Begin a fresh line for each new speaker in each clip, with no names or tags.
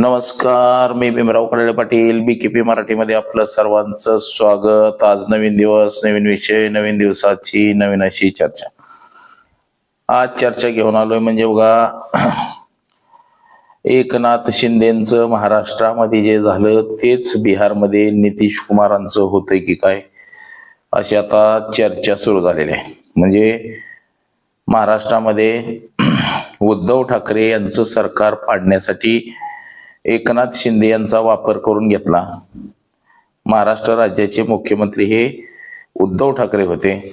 नमस्कार मी Bhimrao Kharade Patil B K P मराठीमध्ये आपलं सर्वांचं स्वागत. आज नवीन दिवस नवीन विषय नवीन दिवसाची नवीन अशी चर्चा. आज चर्चा घेऊन आलोय म्हणजे बघा एकनाथ शिंदेचं महाराष्ट्रामध्ये जे झालं तेच बिहारमध्ये नितीश कुमारांचं होतंय की काय? अशी आता चर्चा सुरू झालेली आहे. म्हणजे महाराष्ट्रामध्ये उद्धव ठाकरे यांचं सरकार पाडण्यासाठी एकनाथ शिंदे यांचा वापर करून घेतला. महाराष्ट्र राज्याचे मुख्यमंत्री हे उद्धव ठाकरे होते.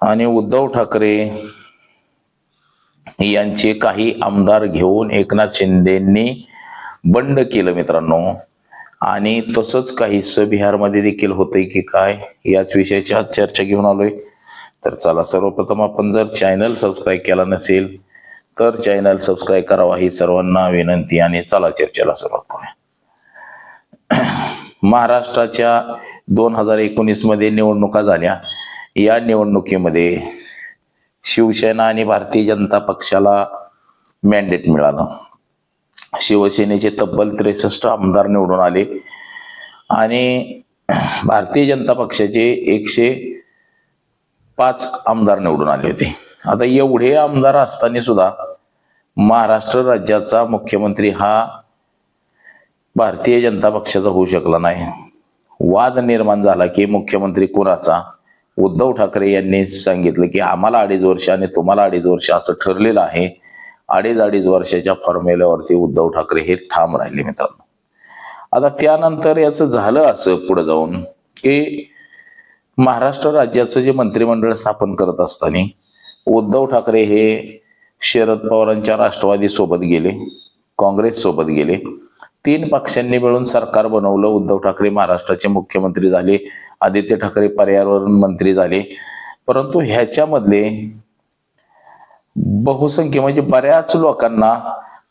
आणि उद्धव ठाकरे यांचे काही आमदार घेऊन एकनाथ शिंदेंनी बंड केलं मित्रांनो. आणि तसंच काहीसं बिहारमध्ये देखील होतंय की काय याच विषयाची आज चर्चा घेऊन आलोय. तर चला सर्वप्रथम आपण जर चॅनल सबस्क्राईब केला नसेल तर चॅनल सबस्क्राईब करावा ही सर्वांना विनंती आणि चला चर्चेला सुरुवात करूया. महाराष्ट्राच्या दोन हजार एकोणीसमध्ये निवडणुका झाल्या. या निवडणुकीमध्ये शिवसेना आणि भारतीय जनता पक्षाला मॅन्डेट मिळालं. शिवसेनेचे तब्बल त्रेसष्ट आमदार निवडून आले. आणि भारतीय जनता पक्षाचे एकशे पाच आमदार निवडून आले होते. आता एवढे आमदार असताना सुद्धा महाराष्ट्र राज्याचा मुख्यमंत्री हा भारतीय जनता पक्षाचा होऊ शकला नाही. वाद निर्माण झाला की मुख्यमंत्री कोणाचा? उद्धव ठाकरे यांनी सांगितलं की आम्हाला अडीच वर्ष आणि तुम्हाला अडीच वर्ष असं ठरलेलं आहे. अडीच अडीच वर्षाच्या फॉर्म्युल्यावरती उद्धव ठाकरे हे ठाम राहिले मित्रांनो. आता त्यानंतर याचं झालं असं पुढे जाऊन की महाराष्ट्र राज्याचं जे मंत्रिमंडळ स्थापन करत असताना उद्धव ठाकरे हे शरद पवारांच्या राष्ट्रवादी सोबत गेले काँग्रेस सोबत गेले. तीन पक्षांनी मिळून सरकार बनवलं उद्धव ठाकरे महाराष्ट्राचे मुख्यमंत्री झाले आदित्य ठाकरे पर्यावरण मंत्री झाले. परंतु ह्याच्यामधले बहुसंख्य म्हणजे बऱ्याच लोकांना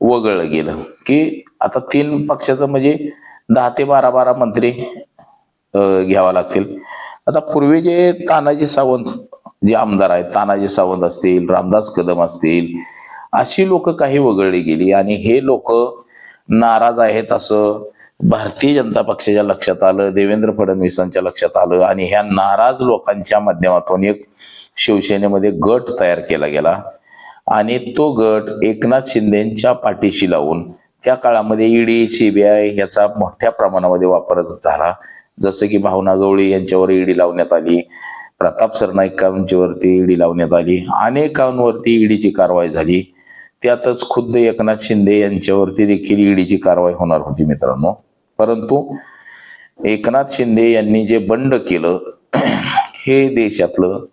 वगळलं गेलं. की आता तीन पक्षाचं म्हणजे दहा ते बारा बारा मंत्री घ्यावा लागतील. आता पूर्वी जे तानाजी सावंत जे आमदार आहेत तानाजी सावंत असतील रामदास कदम असतील अशी लोक काही वगळली गेली. आणि हे लोक नाराज आहेत असं भारतीय जनता पक्षाच्या लक्षात आलं देवेंद्र फडणवीसांच्या लक्षात आलं. आणि ह्या नाराज लोकांच्या माध्यमातून एक शिवसेनेमध्ये गट तयार केला गेला. आणि तो गट एकनाथ शिंदेच्या पाठीशी लावून त्या काळामध्ये ईडी सीबीआय ह्याचा मोठ्या प्रमाणामध्ये वापर झाला. जसं की भावना गवळी यांच्यावर ईडी लावण्यात आली. प्रताप सरनाईकांच्यावरती ईडी लावण्यात आली. अनेकांवरती ईडीची कारवाई झाली. त्यातच खुद्द एकनाथ शिंदे यांच्यावरती देखील ईडीची कारवाई होणार होती मित्रांनो. परंतु एकनाथ शिंदे यांनी जे बंड केलं हे देशातलं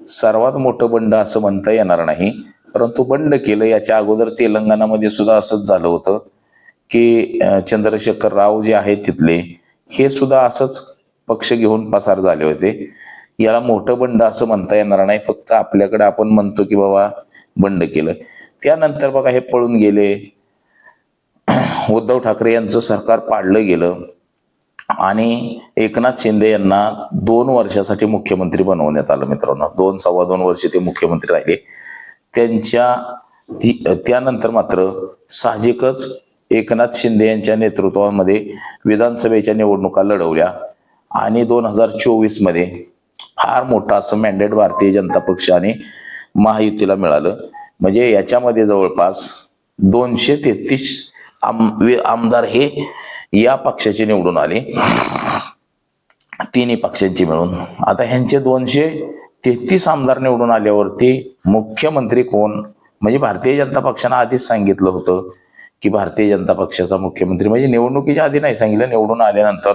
सर्वात मोठं बंड असं म्हणता येणार नाही. परंतु बंड केलं याच्या अगोदर तेलंगणामध्ये सुद्धा असंच झालं होतं की चंद्रशेखर राव जे आहेत तिथले हे सुद्धा असंच पक्ष घेऊन पसार झाले होते. याला मोठं बंड असं म्हणता येणार नाही. फक्त आपल्याकडे आपण म्हणतो की बाबा बंड केलं. त्यानंतर बघा हे पळून गेले. उद्धव ठाकरे यांचं सरकार पाडलं गेलं. आणि एकनाथ शिंदे यांना दोन वर्षासाठी मुख्यमंत्री बनवण्यात आलं मित्रांनो. दोन सव्वा दोन वर्ष ते मुख्यमंत्री राहिले. त्यांच्या ती- त्यानंतर मात्र साहजिकच एकनाथ शिंदे यांच्या नेतृत्वामध्ये विधानसभेच्या निवडणुका लढवल्या. आणि दोन हजार चोवीसमध्ये फार मोठं असं मॅन्डेट भारतीय जनता पक्षाने महायुतीला मिळालं. म्हणजे याच्यामध्ये जवळपास दोनशे तेहतीस आम आमदार हे या पक्षाचे निवडून आले. तिन्ही पक्षांची मिळून. आता ह्यांचे दोनशे तेहतीस आमदार निवडून आल्यावरती मुख्यमंत्री कोण? म्हणजे भारतीय जनता पक्षानं आधीच सांगितलं होतं की भारतीय जनता पक्षाचा मुख्यमंत्री. म्हणजे निवडणुकीच्या आधी नाही सांगितलं निवडून आल्यानंतर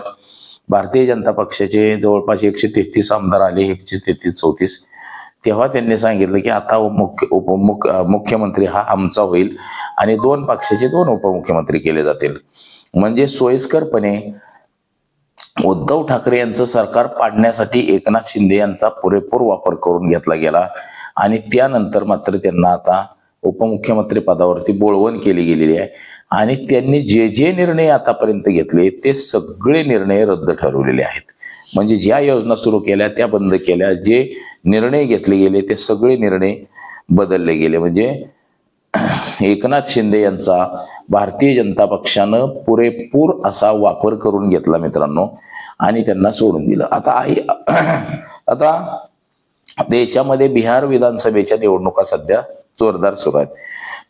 भारतीय जनता पक्षाचे जवळपास एकशे तेहतीस आमदार आले एकशे तेहतीस चौतीस. तेव्हा त्यांनी सांगितलं की आता मुख्य उपमुख मुख्यमंत्री हा आमचा होईल आणि दोन पक्षाचे दोन उपमुख्यमंत्री केले जातील. म्हणजे सोयीस्करपणे उद्धव ठाकरे यांचं सरकार पाडण्यासाठी एकनाथ शिंदे यांचा पुरेपूर वापर करून घेतला गेला आणि त्यानंतर मात्र त्यांना आता उपमुख्यमंत्री पदावरती बोळवण केली गेलेली आहे. आणि त्यांनी जे जे निर्णय आतापर्यंत घेतले ते सगळे निर्णय रद्द ठरवलेले आहेत. म्हणजे ज्या योजना सुरू केल्या त्या बंद केल्या जे निर्णय घेतले गेले ते सगळे निर्णय बदलले गेले. म्हणजे एकनाथ शिंदे यांचा भारतीय जनता पक्षानं पुरेपूर असा वापर करून घेतला मित्रांनो आणि त्यांना सोडून दिलं. आता आई आता देशामध्ये बिहार विधानसभेच्या निवडणुका सध्या जोरदार सुरू आहेत.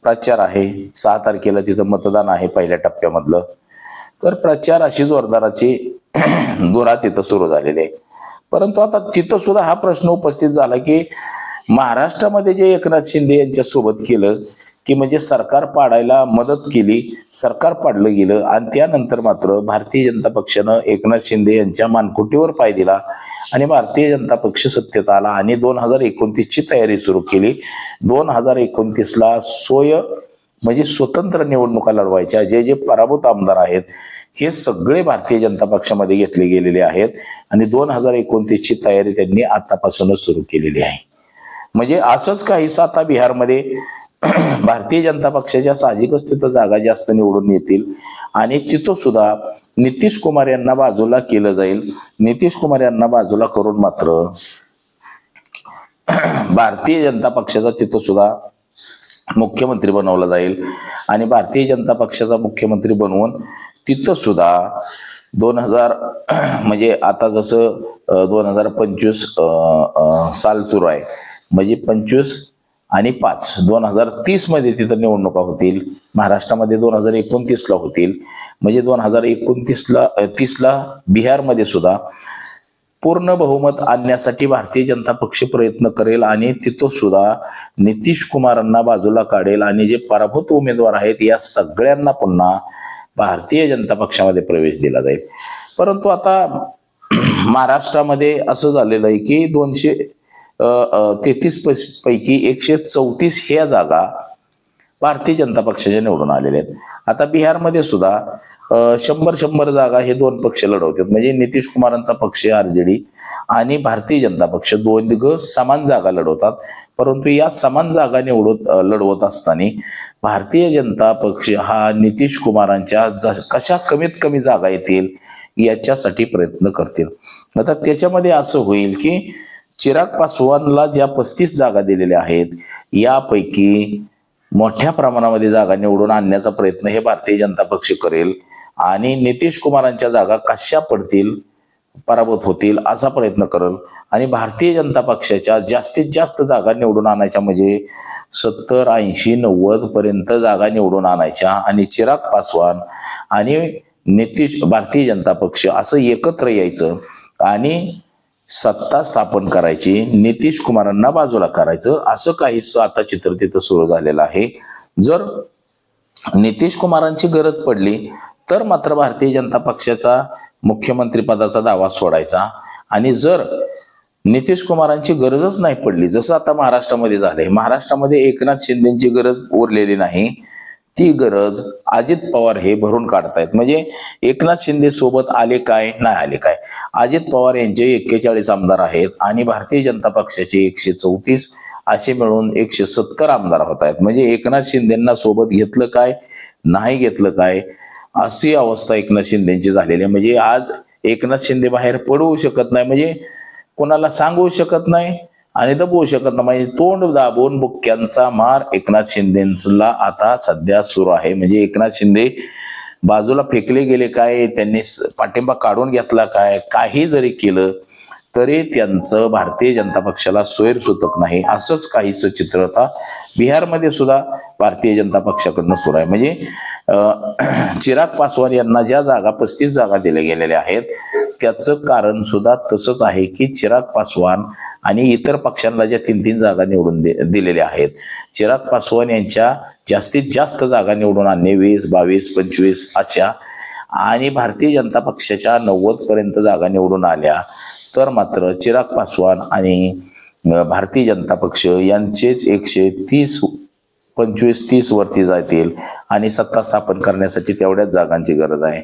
प्रचार आहे. सहा तारखेला तिथं मतदान आहे पहिल्या टप्प्यामधलं. तर प्रचार अशी जोरदाराची दुरा तिथं सुरू झालेली आहे. परंतु आता तिथं सुद्धा हा प्रश्न उपस्थित झाला की महाराष्ट्रामध्ये जे एकनाथ शिंदे यांच्या सोबत केलं की म्हणजे सरकार पाडायला मदत केली सरकार पाडलं गेलं आणि त्यानंतर मात्र भारतीय जनता पक्षानं एकनाथ शिंदे यांच्या मानकुटीवर पाय दिला आणि भारतीय जनता पक्ष सत्तेत आला आणि दोन हजार एकोणतीसची तयारी सुरू केली. दोन हजार एकोणतीसला सोय म्हणजे स्वतंत्र निवडणुका लढवायच्या जे जे पराभूत आमदार आहेत हे सगळे भारतीय जनता पक्षामध्ये घेतले गेलेले आहेत आणि दोन हजार एकोणतीसची तयारी त्यांनी आतापासूनच सुरू केलेली आहे. म्हणजे असंच काहीसा आता बिहारमध्ये भारतीय जनता पक्षाच्या साहजिकच तिथं जागा जास्त निवडून येतील. आणि तिथं सुद्धा नितीश कुमार यांना बाजूला केलं जाईल. नितीश कुमार यांना बाजूला करून मात्र भारतीय जनता पक्षाचा तिथं सुद्धा मुख्यमंत्री बनवला जाईल. आणि भारतीय जनता पक्षाचा मुख्यमंत्री बनवून तिथं सुद्धा दोन हजार म्हणजे आता जसं दोन हजार पंचवीस साल सुरू आहे. म्हणजे पंचवीस आणि पाच. दोन हजार तीसमध्ये तिथं निवडणुका होतील. महाराष्ट्रामध्ये दोन हजार एकोणतीसला होतील. म्हणजे दोन हजार एकोणतीसला तीसला बिहारमध्ये सुद्धा पूर्ण बहुमत आणण्यासाठी भारतीय जनता पक्ष प्रयत्न करेल आणि तिथं सुद्धा नितीश कुमारांना बाजूला काढेल आणि जे पराभूत उमेदवार आहेत या सगळ्यांना पुन्हा भारतीय जनता पक्षामध्ये प्रवेश दिला जाईल. परंतु आता महाराष्ट्रामध्ये असं झालेलं आहे की दोनशे तेहतीस पैकी एकशे चौतीस ह्या जागा भारतीय जनता पक्षाच्या निवडून आलेल्या आहेत. आता बिहारमध्ये सुद्धा शंभर शंभर जागा हे दोन पक्ष लढवतात. म्हणजे नितीश कुमारांचा पक्ष आरजेडी आणि भारतीय जनता पक्ष दोन समान जागा लढवतात. परंतु या समान जागा निवडत लढवत असताना भारतीय जनता पक्ष हा नितीश कुमारांच्या ज- कशा कमीत कमी जागा येतील याच्यासाठी प्रयत्न करतील. आता त्याच्यामध्ये असं होईल की चिराग पासवानला ज्या पस्तीस जागा दिलेल्या आहेत यापैकी मोठ्या प्रमाणामध्ये जागा निवडून आणण्याचा प्रयत्न हे भारतीय जनता पक्ष करेल. आणि नितीश कुमारांच्या जागा कशा पडतील पराभूत होतील असा प्रयत्न करेल. आणि भारतीय जनता पक्षाच्या जास्तीत जास्त जागा निवडून आणायच्या म्हणजे सत्तर ऐंशी नव्वद पर्यंत जागा निवडून आणायच्या. आणि चिराग पासवान आणि नितीश भारतीय जनता पक्ष असं एकत्र यायचं. आणि सत्ता स्थापन करायची नितीश कुमारांना बाजूला करायचं असं काहीच आता चित्र तिथं सुरू झालेलं आहे. जर नितीश कुमारांची गरज पडली तर मात्र भारतीय जनता पक्षाचा मुख्यमंत्रीपदाचा दावा सोडायचा. आणि जर नितीश कुमारांची गरजच नाही पडली जसं आता महाराष्ट्रामध्ये झालंय. महाराष्ट्रामध्ये एकनाथ शिंदेची गरज उरलेली नाही. ती गरज अजित पवार हे भरून काढतायत. म्हणजे एकनाथ शिंदे सोबत आले काय? नाही आले काय? अजित पवार यांचे एक्केचाळीस आमदार आहेत आणि भारतीय जनता पक्षाचे एकशे चौतीस असे मिळून एकशे सत्तर आमदार होत आहेत म्हणजे एकनाथ शिंदेना सोबत घेतलं काय? नाही घेतलं काय? अशी अवस्था एकनाथ शिंदेची झालेली आहे. म्हणजे आज एकनाथ शिंदे बाहेर पडवू शकत नाही. म्हणजे कोणाला सांगू शकत नाही. आणि दबवू शकत नाही. म्हणजे तोंड दाबून बुक्क्यांचा मार एकनाथ शिंदेला आता सध्या सुरू आहे. म्हणजे एकनाथ शिंदे बाजूला फेकले गेले काय? त्यांनी पाठिंबा काढून घेतला काय? काही जरी केलं तरी त्यांचं भारतीय जनता पक्षाला सोयर सुतक नाही. असंच काहीच चित्र आता बिहारमध्ये सुद्धा भारतीय जनता पक्षाकडनं सुरू आहे. म्हणजे चिराग पासवान यांना ज्या जागा पस्तीस जागा दिल्या गेलेल्या आहेत त्याचं कारण सुद्धा तसंच आहे की चिराग पासवान आणि इतर पक्षांना ज्या तीन तीन जागा निवडून दे दिलेल्या आहेत. चिराग पासवान यांच्या जास्तीत जास्त जागा निवडून आणणे वीस बावीस पंचवीस अशा आणि भारतीय जनता पक्षाच्या नव्वद पर्यंत जागा निवडून आल्या. तर मात्र चिराग पासवान आणि भारतीय जनता पक्ष यांचेच एकशे तीस पंचवीस तीस वरती जातील आणि सत्ता स्थापन करण्यासाठी तेवढ्याच जागांची गरज आहे.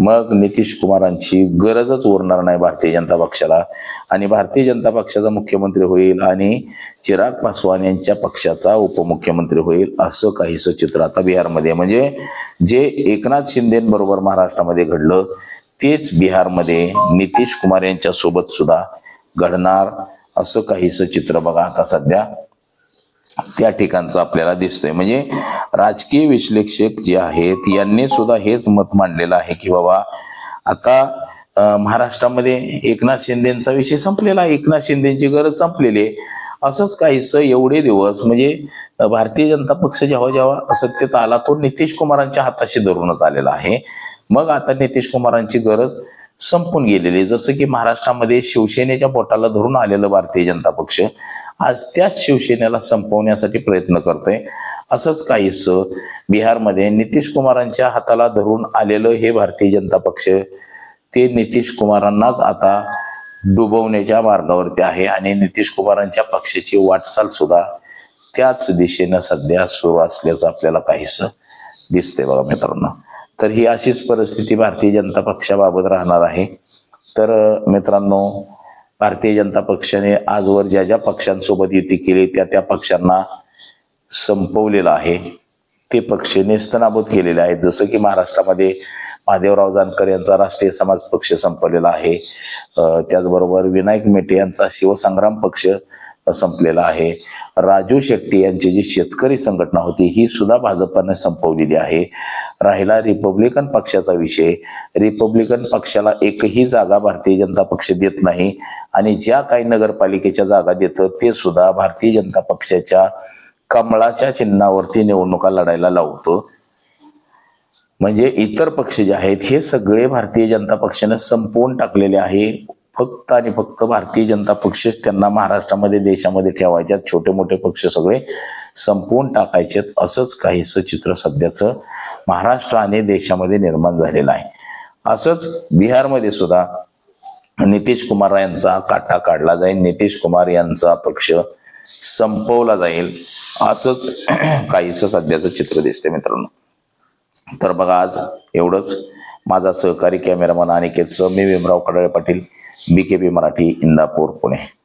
मग नितीश कुमारांची गरजच उरणार नाही भारतीय जनता पक्षाला. आणि भारतीय जनता पक्षाचा मुख्यमंत्री होईल आणि चिराग पासवान यांच्या पक्षाचा उपमुख्यमंत्री होईल असं काहीसं चित्र आता बिहारमध्ये. म्हणजे जे एकनाथ शिंदेबरोबर महाराष्ट्रामध्ये घडलं तेच बिहारमध्ये नितीश कुमार यांच्या सोबत सुद्धा घडणार असं काहीसं चित्र बघा आता सध्या. त्या ठिकाणचं आपल्याला दिसतंय. म्हणजे राजकीय विश्लेषक जे आहेत यांनी सुद्धा हेच मत मांडलेलं आहे की बाबा आता महाराष्ट्रामध्ये एकनाथ शिंदेचा विषय संपलेला. आहे एकनाथ शिंदेची गरज संपलेली आहे. असंच काहीसं एवढे दिवस म्हणजे भारतीय जनता पक्ष जेव्हा जेव्हा सत्तेत आला तो नितीश कुमारांच्या हाताशी धरूनच आलेला आहे. मग आता नितीश कुमारांची गरज संपून गेलेली. जसं की महाराष्ट्रामध्ये शिवसेनेच्या पोटाला धरून आलेलं भारतीय जनता पक्ष आज त्याच शिवसेनेला संपवण्यासाठी प्रयत्न करतोय. असंच काहीस बिहारमध्ये नितीश कुमारांच्या हाताला धरून आलेलं हे भारतीय जनता पक्ष ते नितीश कुमारांनाच आता डुबवण्याच्या मार्गावरती आहे आणि नितीश कुमारांच्या पक्षाची वाटचाल सुद्धा त्याच दिशेनं सध्या सुरू असल्याचं आपल्याला काहीस दिसतंय बघा मित्रांनो. तर ही अशीच परिस्थिती भारतीय जनता पक्षाबाबत राहणार आहे. तर मित्रांनो भारतीय जनता पक्षाने आजवर ज्या ज्या पक्षांसोबत युती केली त्या त्या पक्षांना संपवलेलं आहे. ते पक्ष नेस्तनाबूत केलेले आहेत. जसं की महाराष्ट्रामध्ये महादेवराव जानकर यांचा राष्ट्रीय समाज पक्ष संपलेला आहे. त्याचबरोबर विनायक मेटे यांचा शिवसंग्राम पक्ष संपलेला आहे. राजू शेट्टी यांची जी शेतकरी संघटना होती ही सुद्धा भाजपाने संपवलेली आहे. राहिला रिपब्लिकन पक्षाचा विषय. रिपब्लिकन पक्षाला एकही जागा भारतीय जनता पक्ष देत नाही आणि ज्या काही नगरपालिकेच्या जागा देतं ते सुद्धा भारतीय जनता पक्षाच्या कमळाच्या चिन्हावरती निवडणुका लढायला लावतो. म्हणजे इतर पक्ष जे आहेत हे सगळे भारतीय जनता पक्षाने संपवून टाकलेले आहे. फक्त आणि फक्त भारतीय जनता पक्षच त्यांना महाराष्ट्रामध्ये देशामध्ये ठेवायच्यात छोटे मोठे पक्ष सगळे संपवून टाकायचे असंच काहीसं चित्र सध्याचं महाराष्ट्र आणि देशामध्ये निर्माण झालेलं आहे. असंच बिहारमध्ये सुद्धा नितीश कुमार यांचा काटा काढला जाईल. नितीश कुमार यांचा पक्ष संपवला जाईल. असंच काहीसं सध्याचं चित्र दिसते मित्रांनो. तर बघा आज एवढंच. माझा सहकारी कॅमेरामन अनिकेतचं मी Bhimrao Kadale Patil. B K P Marathi Indapur Pune.